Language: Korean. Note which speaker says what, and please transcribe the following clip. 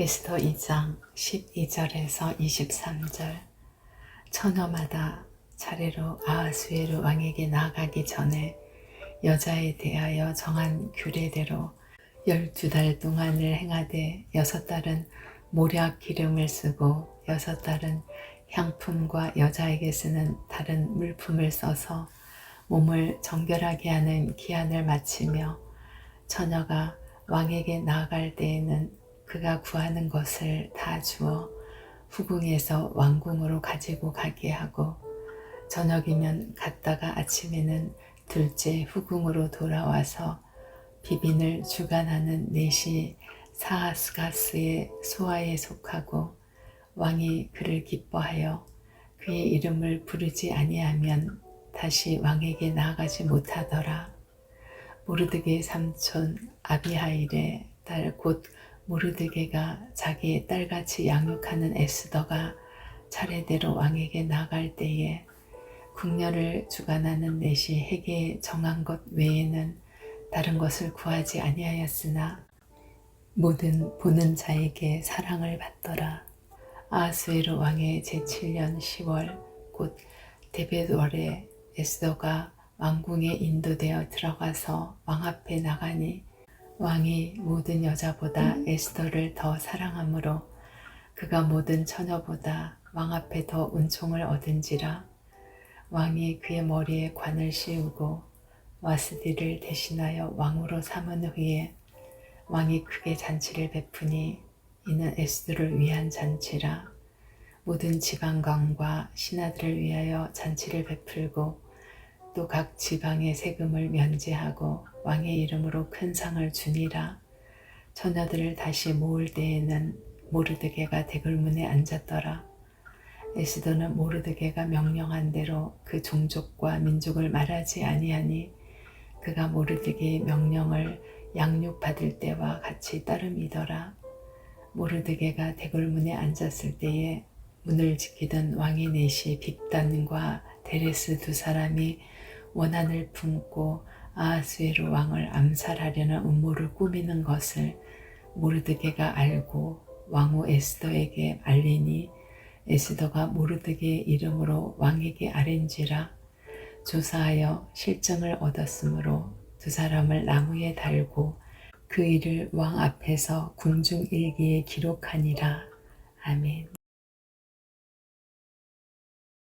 Speaker 1: 에스더 2장 12절에서 23절. 처녀마다 차례로 아하수에르 왕에게 나아가기 전에 여자에 대하여 정한 규례대로 열두 달 동안을 행하되 여섯 달은 모략 기름을 쓰고 여섯 달은 향품과 여자에게 쓰는 다른 물품을 써서 몸을 정결하게 하는 기한을 마치며 처녀가 왕에게 나아갈 때에는 그가 구하는 것을 다 주어 후궁에서 왕궁으로 가지고 가게 하고 저녁이면 갔다가 아침에는 둘째 후궁으로 돌아와서 비빈을 주관하는 넷이 사하스가스의 소아에 속하고 왕이 그를 기뻐하여 그의 이름을 부르지 아니하면 다시 왕에게 나아가지 못하더라. 모르드게의 삼촌 아비하일의 딸 곧 모르드게가 자기의 딸같이 양육하는 에스더가 차례대로 왕에게 나갈 때에 궁녀를 주관하는 넷이 해계에 정한 것 외에는 다른 것을 구하지 아니하였으나 모든 보는 자에게 사랑을 받더라. 아하수에르 왕의 제7년 10월 곧 데벳월에 에스더가 왕궁에 인도되어 들어가서 왕 앞에 나가니 왕이 모든 여자보다 에스더를 더 사랑하므로 그가 모든 처녀보다 왕 앞에 더 은총을 얻은지라 왕이 그의 머리에 관을 씌우고 와스디를 대신하여 왕으로 삼은 후에 왕이 크게 잔치를 베푸니 이는 에스더를 위한 잔치라. 모든 지방관과 신하들을 위하여 잔치를 베풀고 또 각 지방의 세금을 면제하고 왕의 이름으로 큰 상을 주니라. 처녀들을 다시 모을 때에는 모르드게가 대굴문에 앉았더라. 에스더는 모르드게가 명령한 대로 그 종족과 민족을 말하지 아니하니 그가 모르드게의 명령을 양육받을 때와 같이 따름이더라. 모르드게가 대굴문에 앉았을 때에 문을 지키던 왕의 넷이 빅단과 데레스 두 사람이 원한을 품고 아하수에르 왕을 암살하려는 음모를 꾸미는 것을 모르드게가 알고 왕후 에스더에게 알리니 에스더가 모르드게의 이름으로 왕에게 아랜지라 조사하여 실정을 얻었으므로 두 사람을 나무에 달고 그 일을 왕 앞에서 궁중 일기에 기록하니라 아멘.